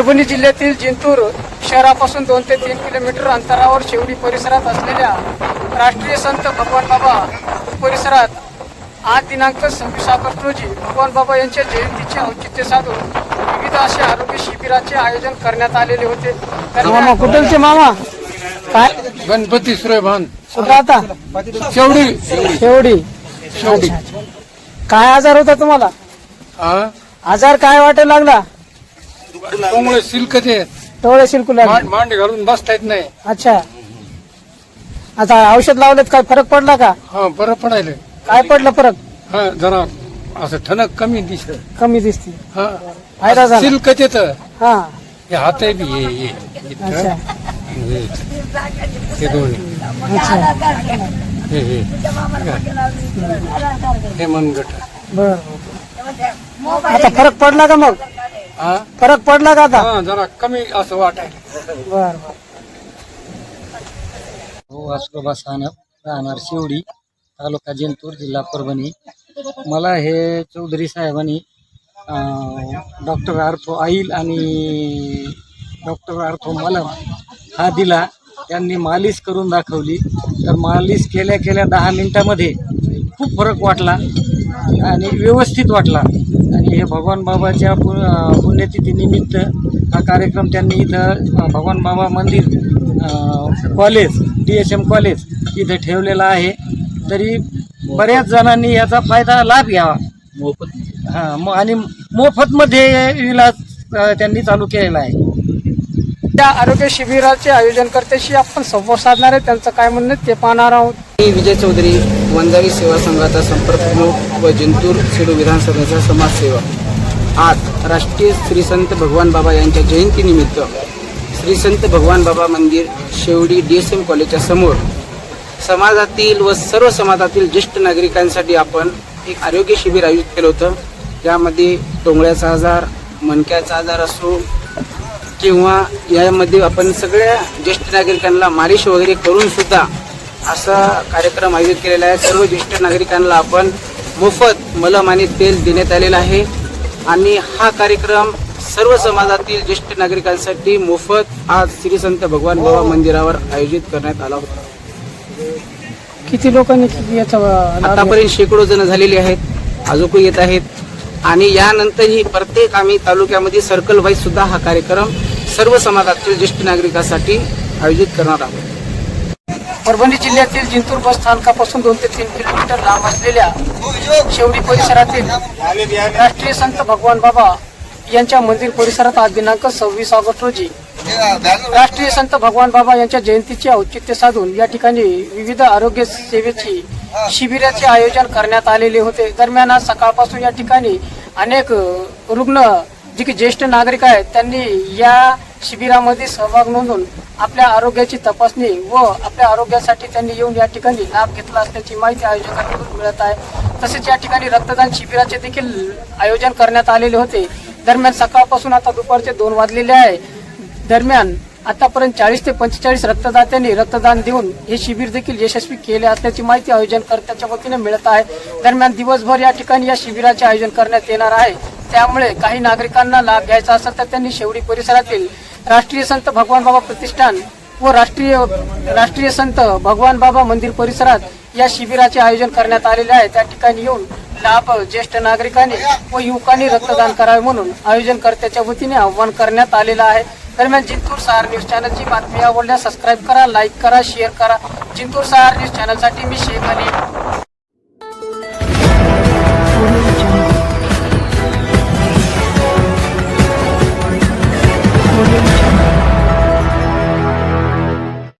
परभणी जिल्ह्यातील जिंतूर शहरापासून दोन ते तीन किलोमीटर अंतरावर शेवडी परिसरात असलेल्या राष्ट्रीय संत भगवान बाबा परिसरात आज दिनांक सव्वीस ऑगस्ट रोजी भगवान बाबा यांच्या जयंतीचे औचित्य साधून विविध असे आरोग्य शिबिराचे आयोजन करण्यात आलेले होते. मामा कुठलचे मामा? काय? गणपती श्रेभान कुठं आता? शेवडी. शेवडी. शेवडी. काय आजार होता तुम्हाला? आजार काय वाटायला लागला? त्यामुळे सिल्क ते डोळे शिरकू लागले. मांड मांडी घालून बसता येत नाही. अच्छा. आता औषध लावलेत काय फरक पडला का? हा बरं पडायला काय पडलं फरक? हा जरा असं ठणक कमी दिसत कमी दिसते हा. फायदा झाला. सिल्क येत हा. हे हात आहे बी हे हे. इथं. अच्छा. हे. हे दोन्ही. अच्छा. हे हे. हे मनगट बर. आता फरक पडला का मग? फरक पडला का आता? हा जरा कमी असं वाटायला. बर बर. हो सानप राहणार शिवडी तालुका जिंतूर जिल्हा परभणी. मला हे चौधरी साहेबांनी डॉक्टर आर्थो आईल आणि डॉक्टर आर्थो मलम हा दिला. त्यांनी मालिश करून दाखवली. तर मालिश केल्या केल्या दहा मिनिटामध्ये खूप फरक वाटला आणि व्यवस्थित वाटला. आणि हे भगवान बाबाच्या पु पुण्यतिथीनिमित्त हा कार्यक्रम त्यांनी इथं भगवान बाबा मंदिर college D S M college इथं ठेवलेलं आहे. तरी बऱ्याच जणांनी याचा फायदा लाभ घ्यावा. मोफत. हां आणि मोफतमध्ये इलाज त्यांनी चालू केलेला आहे. त्या आरोग्य शिबिराचे आयोजन करतेशी आपण संवाद साधणार आहे. त्यांचं काय म्हणणं आहे ते पाहणार आहोत. मी विजय चौधरी वंजारी सेवा संघाचा संपर्क प्रमुख व जिंतूर सेडू विधानसभेचा समाजसेवक. आज राष्ट्रीय श्री संत भगवान बाबा यांच्या जयंतीनिमित्त श्री संत भगवान बाबा मंदिर शेवडी डी एस एम कॉलेजच्या समोर समाजातील व सर्व समाजातील ज्येष्ठ नागरिकांसाठी आपण एक आरोग्य शिबिर आयोजित केलं होतं. ज्यामध्ये टोंगळ्याचा आजार मणक्याचा आजार असो किंवा यामध्ये आपण सगळ्या ज्येष्ठ नागरिकांना मालिश वगैरे करून सुद्धा असा कार्यक्रम आयोजित केलेला आहे. सर्व ज्येष्ठ नागरिकांना आपण मोफत मलम आणि तेल देण्यात आलेलं आहे. आणि हा कार्यक्रम सर्व समाजातील ज्येष्ठ नागरिकांसाठी मोफत आज श्री संत भगवान बाबा मंदिरावर आयोजित करण्यात आला होता. किती लोकांनी याचा? आतापर्यंत शेकडो जण झालेले आहेत. अजून येत आहेत. आणि यानंतरही प्रत्येक आम्ही तालुक्यामध्ये सर्कल वाईज सुद्धा हा कार्यक्रम सर्व समाजातील ज्येष्ठ नागरिकांसाठी आयोजित करणार आहोत. परभणी जिल्ह्यातील जिंतूर बस स्थानकापासून दोन ते तीन किलोमीटर लांब असलेल्या शेवडी परिसरातील राष्ट्रीय संत भगवान बाबा यांच्या मंदिर परिसरात आज दिनांक सव्वीस ऑगस्ट रोजी राष्ट्रीय संत भगवान बाबा यांच्या जयंतीचे औचित्य साधून या ठिकाणी विविध आरोग्य सेवेची शिबिराचे आयोजन करण्यात आलेले होते. दरम्यान आज सकाळपासून या ठिकाणी अनेक रुग्ण जे की ज्येष्ठ नागरिक आहेत त्यांनी या शिबिरामध्ये सहभाग नोंदवून आपल्या आरोग्याची तपासणी व आपल्या आरोग्यासाठी त्यांनी येऊन या ठिकाणी लाभ घेतला असल्याची माहिती आयोजकांकडून मिळत आहे. तसेच या ठिकाणी रक्तदान शिबिराचे देखील आयोजन करण्यात आलेले होते. दरम्यान सकाळपासून आता दुपारचे दोन वाजलेले आहे. दरम्यान आतापर्यंत चाळीस ते पंचेचाळीस रक्तदात्यांनी रक्तदान देऊन हे शिबिर देखील यशस्वी केले असल्याची माहिती आयोजनकर्त्याच्या वतीने मिळत आहे. दरम्यान दिवसभर या ठिकाणी या शिबिराचे आयोजन करण्यात येणार आहे. त्यामुळे काही नागरिकांना लाभ घ्यायचा असेल तर त्यांनी शेवडी परिसरातील राष्ट्रीय संत भगवान बाबा प्रतिष्ठान व राष्ट्रीय राष्ट्रीय संत भगवान बाबा मंदिर परिसरात या शिबिराचे आयोजन करण्यात आलेले आहे. त्या ठिकाणी येऊन लाभ ज्येष्ठ नागरिकांनी व युवकांनी रक्तदान करावे म्हणून आयोजनकर्त्याच्या वतीने आवाहन करण्यात आलेलं आहे. दरम्यान जिंतूर सहार न्यूज चॅनलची बातमी आवडल्यास सबस्क्राईब करा लाईक करा शेअर करा. जिंतूर सहार न्यूज चॅनलसाठी मी शेख अली.